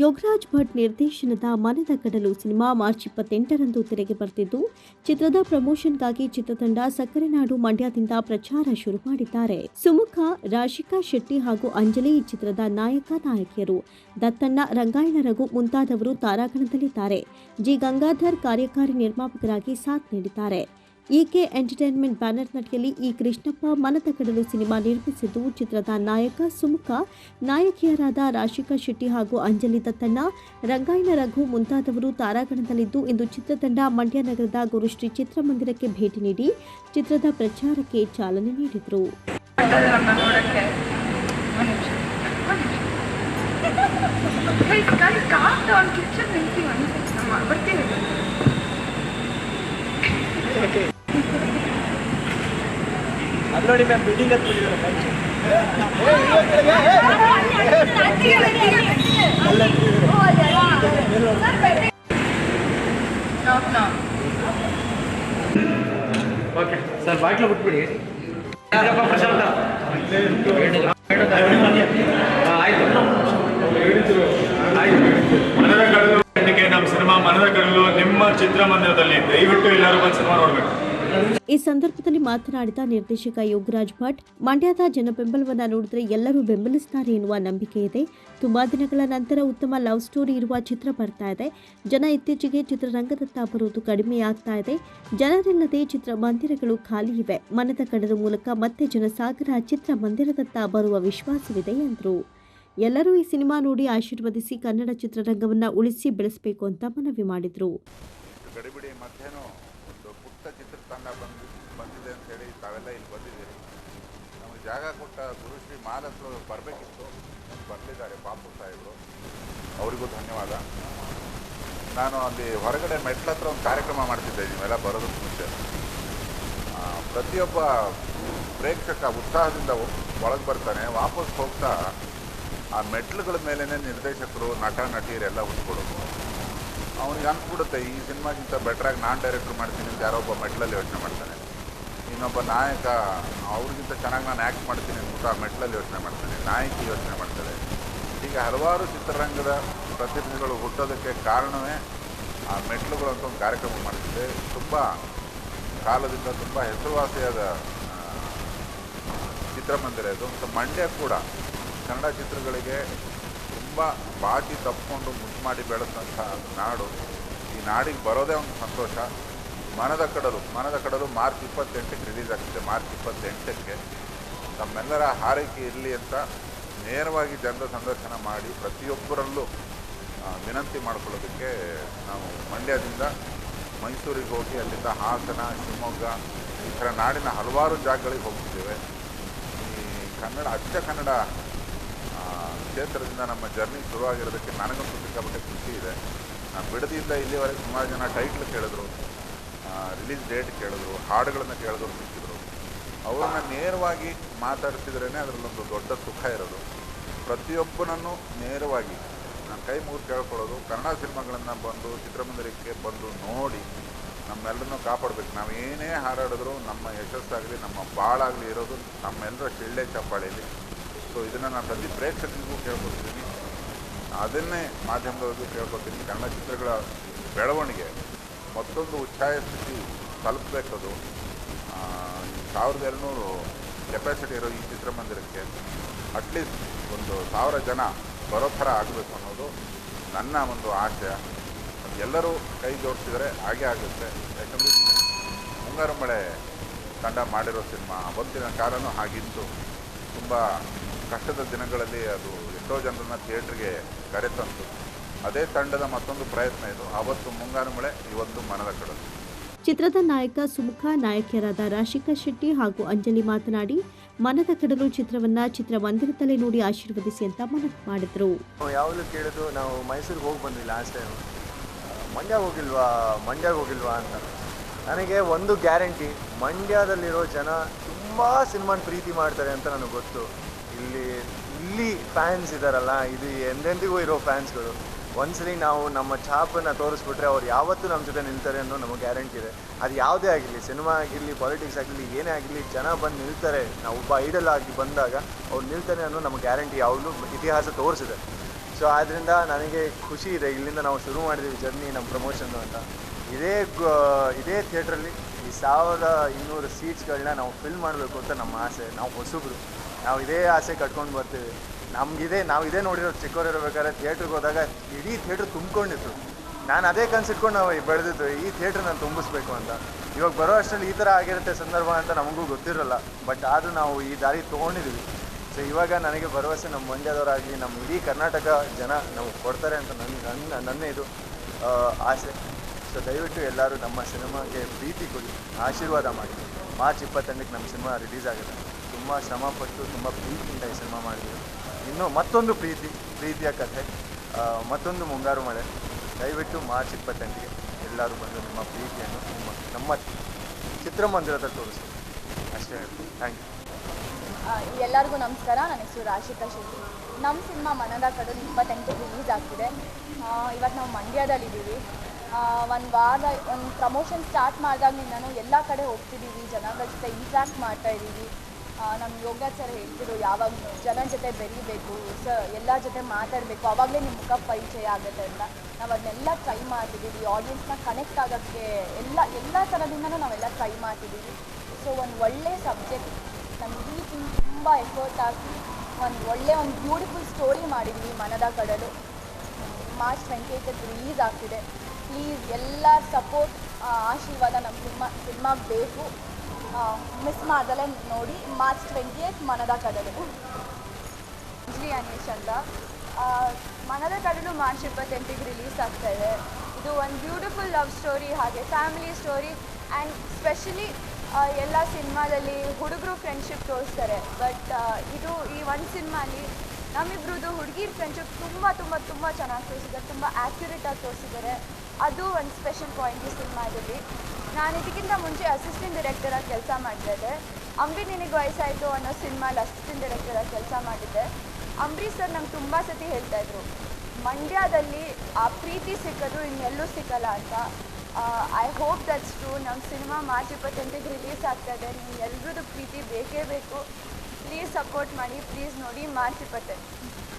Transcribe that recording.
ಯೋಗರಾಜ್ ಭಟ್ ನಿರ್ದೇಶನದ ಮನದ ಕಡಲು ಸಿನಿಮಾ ಮಾರ್ಚ್ ಇಪ್ಪತ್ತೆಂಟರಂದು ತೆರೆಗೆ ಬರ್ತಿದ್ದು, ಚಿತ್ರದ ಪ್ರಮೋಷನ್ಗಾಗಿ ಚಿತ್ರತಂಡ ಸಕ್ಕರೆನಾಡು ಮಂಡ್ಯದಿಂದ ಪ್ರಚಾರ ಶುರು ಮಾಡಿದ್ದಾರೆ. ಸುಮುಖ, ರಾಶಿಕಾ ಶೆಟ್ಟಿ ಹಾಗೂ ಅಂಜಲಿ ಈ ಚಿತ್ರದ ನಾಯಕ ನಾಯಕಿಯರು. ದತ್ತಣ್ಣ, ರಂಗಾಯಣ ರಘು ಮುಂತಾದವರು ತಾರಾಗಣದಲ್ಲಿದ್ದಾರೆ. ಜಿ. ಗಂಗಾಧರ್ ಕಾರ್ಯಕಾರಿ ನಿರ್ಮಾಪಕರಾಗಿ ಸಾಥ್ ನೀಡಿದ್ದಾರೆ. ಇಕೆ ಎಂಟರ್ಟೈನ್ಮೆಂಟ್ ಬ್ಯಾನರ್ ನಟಿಯಲ್ಲಿ ಈ ಕೃಷ್ಣಪ್ಪ ಮನದ ಕಡಲು ಸಿನಿಮಾ ನಿರ್ಮಿಸಿದ್ದು ಚಿತ್ರದ ನಾಯಕ ಸುಮುಖ, ನಾಯಕಿಯರಾದ ರಾಶಿಕಾ ಶೆಟ್ಟಿ ಹಾಗೂ ಅಂಜಲಿ ದತ್ತಣ್ಣ, ರಂಗಾಯಣ ರಘು ಮುಂತಾದವರು ತಾರಾಗಣದಲ್ಲಿದ್ದು ಇಂದು ಚಿತ್ರತಂಡ ಮಂಡ್ಯ ನಗರದ ಗುರುಶ್ರೀ ಚಿತ್ರಮಂದಿರಕ್ಕೆ ಭೇಟಿ ನೀಡಿ ಚಿತ್ರದ ಪ್ರಚಾರಕ್ಕೆ ಚಾಲನೆ ನೀಡಿದರು. ನಿಮಿಷ ಕಾಮ್ ಡೌನ್ ಕಿಚನ್ ನಿಲ್ಸಿ ಒಂದು ನಮ್ಮ ಬರ್ತೀವಿ ಅದು ನೋಡಿ ಮ್ಯಾಮ್ ಬಿಲ್ಡಿಂಗ್ ಹತ್ಬಿಟ್ಟಿದ್ದಾರೆ ನಾಕ್ ಓಕೆ ಸರ್ ಬಾಟ್ಲು ಬಿಟ್ಬಿಡಿ. ಪ್ರಶಾಂತ. ಆಯ್ತು. ಆಯ್ತು. ಮನದ ಕಡಲು ನಮ್ಮ ಸಿನಿಮಾ ಮನದ ಕಡಲು ನಿಮ್ಮ ಚಿತ್ರಮಂದಿರದಲ್ಲಿ ದಯವಿಟ್ಟು ಎಲ್ಲರೂ ಬಂದು ಸಿನಿಮಾ ನೋಡ್ಬೇಕು. ಈ ಸಂದರ್ಭದಲ್ಲಿ ಮಾತನಾಡಿದ ನಿರ್ದೇಶಕ ಯೋಗರಾಜ್ ಭಟ್, ಮಂಡ್ಯದ ಜನ ಬೆಂಬಲವನ್ನು ನೋಡಿದ್ರೆ ಎಲ್ಲರೂ ಬೆಂಬಲಿಸ್ತಾರೆ ಎನ್ನುವ ನಂಬಿಕೆ ಇದೆ. ತುಂಬಾ ದಿನಗಳ ನಂತರ ಉತ್ತಮ ಲವ್ ಸ್ಟೋರಿ ಇರುವ ಚಿತ್ರ ಬರ್ತಾ ಇದೆ. ಜನ ಇತ್ತೀಚೆಗೆ ಚಿತ್ರರಂಗದತ್ತ ಬರುವುದು ಕಡಿಮೆಯಾಗ್ತಾ ಇದೆ. ಜನರಿಲ್ಲದೆ ಚಿತ್ರಮಂದಿರಗಳು ಖಾಲಿ ಇವೆ. ಮನದ ಕಡದ ಮೂಲಕ ಮತ್ತೆ ಜನಸಾಗರ ಚಿತ್ರಮಂದಿರದತ್ತ ಬರುವ ವಿಶ್ವಾಸವಿದೆ ಎಂದರು. ಎಲ್ಲರೂ ಈ ಸಿನಿಮಾ ನೋಡಿ ಆಶೀರ್ವದಿಸಿ ಕನ್ನಡ ಚಿತ್ರರಂಗವನ್ನು ಉಳಿಸಿ ಬೆಳೆಸಬೇಕು ಅಂತ ಮನವಿ ಮಾಡಿದರು. ತಾವೆಲ್ಲ ಇಲ್ಲಿ ಬಂದಿದ್ದೀರಿ. ನಮಗೆ ಜಾಗ ಕೊಟ್ಟ ಗುರುಶ್ರೀ ಮಾಲಸರು ಬರಬೇಕಿತ್ತು. ಬಂದಿದ್ದಾರೆ ಪಾಪು ಸಾಹೇಬರು. ಅವರಿಗೂ ಧನ್ಯವಾದ. ನಾನು ಅಲ್ಲಿ ಹೊರಗಡೆ ಮೆಟ್ಲ ಹತ್ರ ಒಂದು ಕಾರ್ಯಕ್ರಮ ಮಾಡ್ತಿದ್ದೆ. ನೀವೆಲ್ಲ ಬರೋದಕ್ಕೆ ಮುಂಚೆ. ಪ್ರತಿಯೊಬ್ಬ ಪ್ರೇಕ್ಷಕ ಉತ್ಸಾಹದಿಂದ ಒಳಗೆ ಬರ್ತಾನೆ. ವಾಪಸ್ ಹೋಗ್ತಾ ಆ ಮೆಟ್ಲುಗಳ ಮೇಲೇ ನಿರ್ದೇಶಕರು, ನಟ, ನಟಿಯರೆಲ್ಲ ಉಟ್ಕೊಡೋದು ಅವನಿಗೆ ಅನ್ಕೊಡುತ್ತೆ ಈ ಸಿನಿಮಾಗಿಂತ ಬೆಟ್ರಾಗಿ ನಾನು ಡೈರೆಕ್ಟ್ರ್ ಮಾಡ್ತೀನಿ ಅಂತ ಯಾರೋ ಒಬ್ಬ ಮೆಟ್ಲಲ್ಲಿ ಯೋಚನೆ ಮಾಡ್ತಾನೆ. ಇನ್ನೊಬ್ಬ ನಾಯಕ, ಅವ್ರಿಗಿಂತ ಚೆನ್ನಾಗಿ ನಾನು ಆ್ಯಕ್ಟ್ ಮಾಡ್ತೀನಿ ಅಂತ ಆ ಮೆಟ್ಲಲ್ಲಿ ಯೋಚನೆ ಮಾಡ್ತಾನೆ, ನಾಯಕಿ ಯೋಚನೆ ಮಾಡ್ತಾರೆ ಹೀಗೆ ಹಲವಾರು ಚಿತ್ರರಂಗದ ಪ್ರತಿನಿಧಿಗಳು ಹುಟ್ಟೋದಕ್ಕೆ ಕಾರಣವೇ ಆ ಮೆಟ್ಲುಗಳು ಅಂತ ಒಂದು ಕಾರ್ಯಕ್ರಮ ಮಾಡ್ತಿದ್ದೆ ತುಂಬ ಕಾಲದಿಂದ ತುಂಬ ಹೆಸರುವಾಸಿಯಾದ ಚಿತ್ರಮಂದಿರ ಇದು. ಮತ್ತು ಮಂಡ್ಯ ಕೂಡ ಕನ್ನಡ ಚಿತ್ರಗಳಿಗೆ ತುಂಬ ಬಾಟಿ ತಪ್ಪಿಕೊಂಡು ಮುದ್ದು ಮಾಡಿ ಬೆಳೆದಂಥ ನಾಡು. ಈ ನಾಡಿಗೆ ಬರೋದೇ ಒಂದು ಸಂತೋಷ. ಮನದ ಕಡಲು ಮನದ ಕಡಲು ಮಾರ್ಚ್ ಇಪ್ಪತ್ತೆಂಟಕ್ಕೆ ರಿಲೀಸ್ ಆಗ್ತಿದೆ. ಮಾರ್ಚ್ ಇಪ್ಪತ್ತೆಂಟಕ್ಕೆ ತಮ್ಮೆಲ್ಲರ ಹಾರೈಕೆ ಇರಲಿ ಅಂತ ನೇರವಾಗಿ ಜನರ ಸಂದರ್ಶನ ಮಾಡಿ ಪ್ರತಿಯೊಬ್ಬರಲ್ಲೂ ವಿನಂತಿ ಮಾಡಿಕೊಳ್ಳೋದಕ್ಕೆ ನಾವು ಮಂಡ್ಯದಿಂದ ಮೈಸೂರಿಗೆ ಹೋಗಿ ಅಲ್ಲಿಂದ ಹಾಸನ, ಶಿವಮೊಗ್ಗ ಈ ಥರ ನಾಡಿನ ಹಲವಾರು ಜಾಗಗಳಿಗೆ ಹೋಗ್ತಿದ್ದೇವೆ. ಈ ಕನ್ನಡ, ಅಚ್ಚ ಕನ್ನಡ ಕ್ಷೇತ್ರದಿಂದ ನಮ್ಮ ಜರ್ನಿ ಶುರುವಾಗಿರೋದಕ್ಕೆ ನನಗಂತೂ ಸಿಕ್ಕಾಪಟ್ಟೆ ಖುಷಿ ಇದೆ. ನಾನು ಬಿಡದಿದ್ದ ಇಲ್ಲಿವರೆಗೆ ಸುಮಾರು ಜನ ಟೈಟ್ಲ್ ಕೇಳಿದ್ರು. ರಿಲೀಸ್ ಡೇಟ್ ಕೇಳಿದ್ರು, ಹಾಡುಗಳನ್ನು ಕೇಳಿದ್ರು ಸಿಕ್ಕಿದ್ರು ಅವ್ರನ್ನ ನೇರವಾಗಿ ಮಾತಾಡ್ತಿದ್ರೇ ಅದರಲ್ಲೊಂದು ದೊಡ್ಡ ಸುಖ ಇರೋದು. ಪ್ರತಿಯೊಬ್ಬನನ್ನು ನೇರವಾಗಿ ನನ್ನ ಕೈ ಮುಗಿದು ಕೇಳ್ಕೊಳ್ಳೋದು, ಕನ್ನಡ ಸಿನಿಮಾಗಳನ್ನು ಬಂದು, ಚಿತ್ರಮಂದಿರಕ್ಕೆ ಬಂದು ನೋಡಿ ನಮ್ಮೆಲ್ಲರನ್ನೂ ಕಾಪಾಡಬೇಕು. ನಾವು ಏನೇ ಹಾರಾಡಿದ್ರು ನಮ್ಮ ಯಶಸ್ಸಾಗಲಿ, ನಮ್ಮ ಬಾಳಾಗಲಿ ಇರೋದು ನಮ್ಮೆಲ್ಲರ ಶಿಳ್ಳೆ ಚಪ್ಪಾಳಿಯಲ್ಲಿ. ಸೊ ಇದನ್ನು ನಾನು ಪ್ರತಿ ಪ್ರೇಕ್ಷಕರಿಗೂ ಕೇಳ್ಕೊತಿದ್ದೀನಿ ಅದನ್ನೇ ಮಾಧ್ಯಮದವರೆಗೂ ಕೇಳ್ಕೊತೀನಿ ಕನ್ನಡ ಚಿತ್ರಗಳ ಬೆಳವಣಿಗೆ. ಮತ್ತೊಂದು ಉಚ್ಛಾಯ ಸ್ಥಿತಿ ತಲುಪಬೇಕದು. ಸಾವಿರದ ಎರಡುನೂರು ಕೆಪಾಸಿಟಿ ಇರೋ ಈ ಚಿತ್ರಮಂದಿರಕ್ಕೆ ಅಟ್ಲೀಸ್ಟ್ ಒಂದು ಸಾವಿರ ಜನ ಬರೋ ಥರ ಆಗಬೇಕು ಅನ್ನೋದು ನನ್ನ ಒಂದು ಆಶಯ ಎಲ್ಲರೂ ಕೈ ಜೋಡಿಸಿದರೆ ಹಾಗೆ ಆಗುತ್ತೆ. ಯಾಕಂದರೆ ಮುಂಗಾರು ಮಳೆ ತಂಡ ಮಾಡಿರೋ ಸಿನಿಮಾ ಅವತ್ತಿನ ಕಾಲನೂ ಹಾಗಿತ್ತು. ತುಂಬ ಕಷ್ಟದ ದಿನಗಳಲ್ಲಿ ಅದು ಎಷ್ಟೋ ಜನರನ್ನ ಥಿಯೇಟ್ರಿಗೆ ಕರೆತಂತು. ಅದೇ ತಂಡದ ಮತ್ತೊಂದು ಪ್ರಯತ್ನ ಇದು. ಅವತ್ತು ಮುಂಗಾರು ಮಳೆ ಇವತ್ತು ಮನದ ಕಡಲು. ಚಿತ್ರದ ನಾಯಕ ಸುಮುಖ ನಾಯಕಿಯರಾದ ರಾಶಿಕಾ ಶೆಟ್ಟಿ ಹಾಗೂ ಅಂಜಲಿ ಮಾತನಾಡಿ ಮನದ ಕಡಲು ಚಿತ್ರವನ್ನ ಚಿತ್ರಮಂದಿರದಲ್ಲೇ ನೋಡಿ ಆಶೀರ್ವದಿಸಿ ಅಂತ ಮನವಿ ಮಾಡಿದ್ರು. ಯಾವಾಗಲೂ ಕೇಳಿದ್ರು ನಾವು ಮೈಸೂರಿಗೆ ಹೋಗಿ ಬಂದ್ವಿ ಲಾಸ್ಟ್ ಟೈಮ್ ಮಂಡ್ಯ ಹೋಗಿಲ್ವಾ? ಮಂಡ್ಯ ಹೋಗಿಲ್ವಾ ಅಂತ. ನನಗೆ ಒಂದು ಗ್ಯಾರಂಟಿ ಮಂಡ್ಯದಲ್ಲಿರೋ ಜನ ತುಂಬ ಸಿನಿಮಾನ ಪ್ರೀತಿ ಮಾಡ್ತಾರೆ ಅಂತ ನನಗೆ ಗೊತ್ತು. ಇಲ್ಲಿ ಇಲ್ಲಿ ಫ್ಯಾನ್ಸ್ ಇದ್ದಾರಲ್ಲ ಇದು ಎಂದೆಂದಿಗೂ ಇರೋ ಫ್ಯಾನ್ಸ್ಗಳು ಒಂದ್ಸಲಿ ನಾವು ನಮ್ಮ ಛಾಪನ್ನು ತೋರಿಸ್ಬಿಟ್ರೆ ಅವ್ರು ಯಾವತ್ತೂ ನಮ್ಮ ಜೊತೆ ನಿಲ್ತಾರೆ ಅನ್ನೋ ನಮಗೆ ಗ್ಯಾರಂಟಿ ಇದೆ. ಅದು ಯಾವುದೇ ಆಗಿರಲಿ, ಸಿನಿಮಾ ಆಗಿರಲಿ, ಪಾಲಿಟಿಕ್ಸ್ ಆಗಿರಲಿ, ಏನೇ ಆಗಿರಲಿ, ಜನ ಬಂದು ನಿಲ್ತಾರೆ. ನಾವು ಒಬ್ಬ ಐಡಲ್ ಆಗಿ ಬಂದಾಗ ಅವ್ರು ನಿಲ್ತಾರೆ ಅನ್ನೋ ನಮಗೆ ಗ್ಯಾರಂಟಿ ಯಾವಾಗಲೂ ಇತಿಹಾಸ ತೋರಿಸಿದೆ. ಸೊ ಆದ್ದರಿಂದ ನನಗೆ ಖುಷಿ ಇದೆ. ಇಲ್ಲಿಂದ ನಾವು ಶುರು ಮಾಡಿದ್ದೀವಿ ಜರ್ನಿ, ನಮ್ಮ ಪ್ರಮೋಷನ್ ಅಂತ. ಇದೇ ಇದೇ ಥಿಯೇಟ್ರಲ್ಲಿ ಈ ಸಾವಿರದ ಇನ್ನೂರು ಸೀಟ್ಸ್ಗಳನ್ನ ನಾವು ಫಿಲ್ ಮಾಡಬೇಕು ಅಂತ ನಮ್ಮ ಆಸೆ. ನಾವು ಹೊಸಬ್ರು. ನಾವು ಇದೇ ಆಸೆ ಕಟ್ಕೊಂಡು ಬರ್ತೀವಿ. ನಮಗಿದೆ ನಾವು ಇದೇ ನೋಡಿರೋ ಚಿಕ್ಕವರಿರ್ಬೇಕಾದ್ರೆ ಥಿಯೇಟ್ರಿಗೆ ಹೋದಾಗ ಇಡೀ ಥಿಯೇಟ್ರ್ ತುಂಬಿಕೊಂಡಿತ್ತು. ನಾನು ಅದೇ ಕನ್ಸಿಟ್ಕೊಂಡು ನಾವು ಬೆಳೆದಿದ್ದು, ಈ ಥಿಯೇಟ್ರ್ ನಾನು ತುಂಬಿಸ್ಬೇಕು ಅಂತ. ಇವಾಗ ಬರೋ ಅಷ್ಟರಲ್ಲಿ ಈ ಥರ ಆಗಿರುತ್ತೆ ಸಂದರ್ಭ ಅಂತ ನಮಗೂ ಗೊತ್ತಿರಲ್ಲ. ಬಟ್ ಆದರೂ ನಾವು ಈ ದಾರಿ ತೊಗೊಂಡಿದ್ದೀವಿ ಸೊ ಇವಾಗ ನನಗೆ ಭರವಸೆ ನಮ್ಮ ಮಂಡ್ಯದವರಾಗಲಿ, ನಮ್ಮ ಇಡೀ ಕರ್ನಾಟಕ ಜನ ನಮಗೆ ಕೊಡ್ತಾರೆ ಅಂತ ನನ್ನ ನನ್ನ ನನ್ನ ಇದು ಆಸೆ. ಸೊ ದಯವಿಟ್ಟು ಎಲ್ಲರೂ ನಮ್ಮ ಸಿನಿಮಾಗೆ ಪ್ರೀತಿ ಕೊಡಿ. ಆಶೀರ್ವಾದ ಮಾಡಿ. ಮಾರ್ಚ್ ಇಪ್ಪತ್ತೆಂಟಕ್ಕೆ ನಮ್ಮ ಸಿನಿಮಾ ರಿಲೀಸ್ ಆಗುತ್ತೆ. ತುಂಬ ಶ್ರಮಪಟ್ಟು ತುಂಬ ಪ್ರೀತಿಯಿಂದ ಈ ಸಿನಿಮಾ ಮಾಡಿದ್ವಿ ಇನ್ನೂ ಮತ್ತೊಂದು ಪ್ರೀತಿ, ಪ್ರೀತಿಯ ಕಥೆ ಮತ್ತೊಂದು ಮುಂಗಾರು ಮಳೆ. ದಯವಿಟ್ಟು ಮಾರ್ಚ್ ಇಪ್ಪತ್ತೆಂಟಿಗೆ ಎಲ್ಲರೂ ಬಂದು ನಿಮ್ಮ ಪ್ರೀತಿಯನ್ನು ನಿಮ್ಮ, ನಮ್ಮ ಚಿತ್ರಮಂದಿರದಲ್ಲಿ ತೋರಿಸಿ. ಅಷ್ಟೇ ಥ್ಯಾಂಕ್ ಯು ಎಲ್ಲರಿಗೂ ನಮಸ್ಕಾರ. ನನ್ನ ಹೆಸರು ರಾಶಿಕಾ ಶೆಟ್ಟಿ. ನಮ್ಮ ಸಿನಿಮಾ ಮನದ ಕಡಲು ಇಪ್ಪತ್ತೆಂಟು ರಿಲೀಸ್ ಆಗ್ತಿದೆ. ಇವತ್ತು ನಾವು ಮಂಡ್ಯದಲ್ಲಿದ್ದೀವಿ ಒಂದು ವಾರ, ಒಂದು ಪ್ರಮೋಷನ್ ಸ್ಟಾರ್ಟ್ ಮಾಡಿದಾಗ್ಲಿಂದನೂ ಎಲ್ಲ ಕಡೆ ಹೋಗ್ತಿದ್ದೀವಿ. ಜನಗಳ ಜೊತೆ ಇಂಟ್ರ್ಯಾಕ್ಟ್ ಮಾಡ್ತಾ ಇದ್ದೀವಿ. ನಮ್ಮ ಯೋಗಾಚಾರ ಹೇಳ್ತಿರು ಯಾವಾಗ ಜನ ಜೊತೆ ಬೆರೀಬೇಕು, ಸ, ಎಲ್ಲ ಜೊತೆ ಮಾತಾಡಬೇಕು, ಅವಾಗಲೇ ನಿಮ್ಮ ಮುಖ ಪರಿಚಯ ಆಗುತ್ತೆ ಅಂತ. ನಾವು ಅದನ್ನೆಲ್ಲ ಟ್ರೈ ಮಾಡ್ತಿದ್ದೀವಿ ಆಡಿಯನ್ಸ್ನ ಕನೆಕ್ಟ್ ಆಗೋಕ್ಕೆ ಎಲ್ಲ ಎಲ್ಲ ಥರದಿಂದನೂ ನಾವೆಲ್ಲ ಟ್ರೈ ಮಾಡ್ತಿದ್ದೀವಿ ಸೊ ಒಂದು ಒಳ್ಳೆ ಸಬ್ಜೆಕ್ಟ್ ನಮ್ಮ ಈ ಟೀಮ್ ತುಂಬ ಎಫರ್ಟ್ ಹಾಕಿ ಒಂದು ಒಳ್ಳೆ, ಒಂದು ಬ್ಯೂಟಿಫುಲ್ ಸ್ಟೋರಿ ಮಾಡಿದ್ವಿ Manada Kadalu. March twenty release ಆಗ್ತಿದೆ. ಪ್ಲೀಸ್ ಎಲ್ಲ ಸಪೋರ್ಟ್ ಆಶೀರ್ವಾದ ನಮ್ಮ ಸಿನಿಮಾ, ಸಿನಿಮಾಗೆ ಬೇಕು. ಮಿಸ್ ಮಾಡ್ದಲೇ ನೋಡಿ ಮಾರ್ಚ್ ಟ್ವೆಂಟಿ ಏಯ್ಟ್ ಮನದ ಕಡಲು. ಅಂಜಲಿ ಅನೀಶ್ ಅಂತ. ಮನದ ಕಡಲು ಮಾರ್ಚ್ ಇಪ್ಪತ್ತೆಂಟಿಗೆ ರಿಲೀಸ್ ಆಗ್ತಾ ಇದೆ. ಇದು ಒಂದು ಬ್ಯೂಟಿಫುಲ್ ಲವ್ ಸ್ಟೋರಿ ಹಾಗೆ ಫ್ಯಾಮಿಲಿ ಸ್ಟೋರಿ ಆ್ಯಂಡ್ ಸ್ಪೆಷಲಿ ಎಲ್ಲ ಸಿನಿಮಾದಲ್ಲಿ ಹುಡುಗರು ಫ್ರೆಂಡ್ಶಿಪ್ ತೋರಿಸ್ತಾರೆ. ಬಟ್ ಇದು ಈ ಒಂದು ಸಿನಿಮಾಲಿ ನಮ್ಮಿಬ್ರದ್ದು ಹುಡುಗಿರ್ ಫ್ರೆಂಡ್ಶಿಪ್ ತುಂಬ ತುಂಬ ತುಂಬ ಚೆನ್ನಾಗಿ ತೋರಿಸಿದ್ದಾರೆ ತುಂಬ ಆ್ಯಕ್ಯುರೇಟಾಗಿ ತೋರಿಸಿದ್ದಾರೆ ಅದು ಒಂದು ಸ್ಪೆಷಲ್ ಪಾಯಿಂಟ್ ಈ ಸಿನಿಮಾದಲ್ಲಿ. ನಾನು ಇದಕ್ಕಿಂತ ಮುಂಚೆ ಅಸಿಸ್ಟೆಂಟ್ ಡೈರೆಕ್ಟರಾಗಿ ಕೆಲಸ ಮಾಡಿದ್ದೆ ಅಂಬಿ ನಿನಗೆ ವಯಸ್ಸಾಯಿತು ಅನ್ನೋ ಸಿನಿಮಾಲಿ ಅಸಿಸ್ಟೆಂಟ್ ಡೈರೆಕ್ಟರಾಗಿ ಕೆಲಸ ಮಾಡಿದ್ದೆ. ಅಂಬಿ ಸರ್ ನಂಗೆ ತುಂಬ ಸತಿ ಹೇಳ್ತಾ ಇದ್ರು, ಮಂಡ್ಯದಲ್ಲಿ ಆ ಪ್ರೀತಿ ಸಿಕ್ಕೋದು ಇನ್ನೆಲ್ಲೂ ಸಿಕ್ಕಲ್ಲ ಅಂತ. ಐ ಹೋಪ್ ದಟ್ಸ್ ಟ್ರೂ ನಮ್ಮ ಸಿನಿಮಾ ಮಾರ್ಚ್ ಇಪ್ಪತ್ತೆಂಟಿಗೆ ರಿಲೀಸ್ ಆಗ್ತಾ ಇದೆ. ನೀವು ಎಲ್ರದ್ದು ಪ್ರೀತಿ ಬೇಕೇ ಬೇಕು. ಪ್ಲೀಸ್ ಸಪೋರ್ಟ್ ಮಾಡಿ ಪ್ಲೀಸ್ ನೋಡಿ ಮಾರ್ಚ್ ಇಪ್ಪತ್ತೆಂಟು